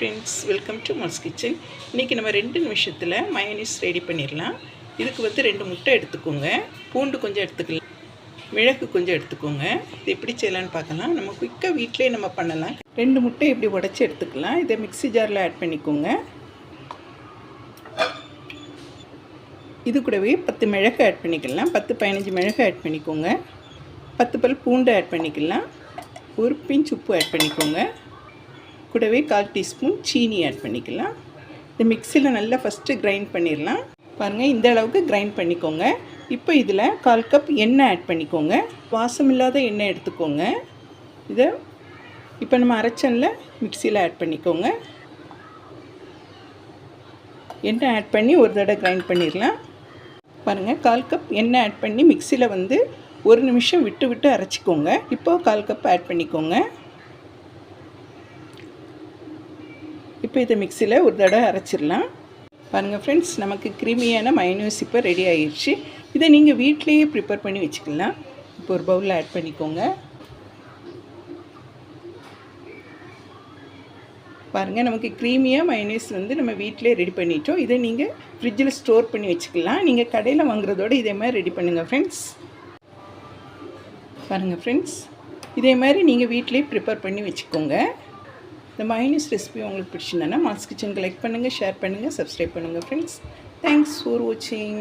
Friends welcome to mass kitchen இன்றைக்கி நம்ம ரெண்டு நிமிஷத்தில் மயனிஸ் ரெடி பண்ணிடலாம். இதுக்கு வந்து ரெண்டு முட்டை எடுத்துக்கோங்க. பூண்டு கொஞ்சம் எடுத்துக்கலாம். மிளகு கொஞ்சம் எடுத்துக்கோங்க. இது எப்படி செய்யலான்னு பார்க்கலாம். நம்ம குயிக்காக வீட்டிலே நம்ம பண்ணலாம். ரெண்டு முட்டை இப்படி உடச்சி எடுத்துக்கலாம். இதை மிக்ஸி ஜாரில் ஆட் பண்ணிக்கோங்க. இது கூடவே பத்து மிளகு ஆட் பண்ணிக்கலாம். பத்து பதினஞ்சு மிளகு ஆட் பண்ணிக்கோங்க. பத்து பல் பூண்டு ஆட் பண்ணிக்கலாம். ஒரு பிஞ்ச் உப்பு ஆட் பண்ணிக்கோங்க. கூடவே கால் டீஸ்பூன் சீனி ஆட் பண்ணிக்கலாம். இந்த மிக்சியில் நல்லா ஃபஸ்ட்டு கிரைண்ட் பண்ணிடலாம் பாருங்கள் இந்த அளவுக்கு கிரைண்ட் பண்ணிக்கோங்க. இப்போ இதில் கால் கப் எண்ணெய் ஆட் பண்ணிக்கோங்க. வாசம் இல்லாத எண்ணெய் எடுத்துக்கோங்க. இதை இப்போ நம்ம அரைச்சனில் மிக்சியில் ஆட் பண்ணிக்கோங்க. எண்ணெய் ஆட் பண்ணி ஒரு தடவை கிரைண்ட் பண்ணிடலாம் பாருங்கள் கால் கப் எண்ணெய் ஆட் பண்ணி மிக்சியில் வந்து ஒரு நிமிஷம் விட்டு விட்டு அரைச்சிக்கோங்க. இப்போது கால் கப் ஆட் பண்ணிக்கோங்க. இப்போ இதை மிக்சியில் ஒரு தடவை அரைச்சிடலாம். பாருங்கள் ஃப்ரெண்ட்ஸ் நமக்கு கிருமியான மைனூஸ் இப்போ ரெடி ஆகிடுச்சு இதை நீங்கள் வீட்லேயே ப்ரிப்பேர் பண்ணி வச்சுக்கலாம். இப்போ ஒரு பவுலில் ஆட் பண்ணிக்கோங்க. பாருங்கள் நமக்கு க்ரீமியாக மைனஸ் வந்து நம்ம வீட்டிலே ரெடி பண்ணிட்டோம். இதை நீங்கள் ஃப்ரிட்ஜில் ஸ்டோர் பண்ணி வச்சுக்கலாம். நீங்கள் கடையில் வாங்குறதோடு இதே மாதிரி ரெடி பண்ணுங்கள் ஃப்ரெண்ட்ஸ் பாருங்கள் ஃப்ரெண்ட்ஸ் இதே மாதிரி நீங்கள் வீட்டிலே ப்ரிப்பேர் பண்ணி வச்சுக்கோங்க. இந்த மைனஸ் ரெசிபி உங்களுக்கு பிடிச்சிருந்தேன்னா மாஸ் கிச்சனுக்கு லைக் பண்ணுங்கள் ஷேர் பண்ணுங்கள் சப்ஸ்கிரைப் பண்ணுங்கள் ஃப்ரெண்ட்ஸ் தேங்க்ஸ் ஃபார் வாட்சிங்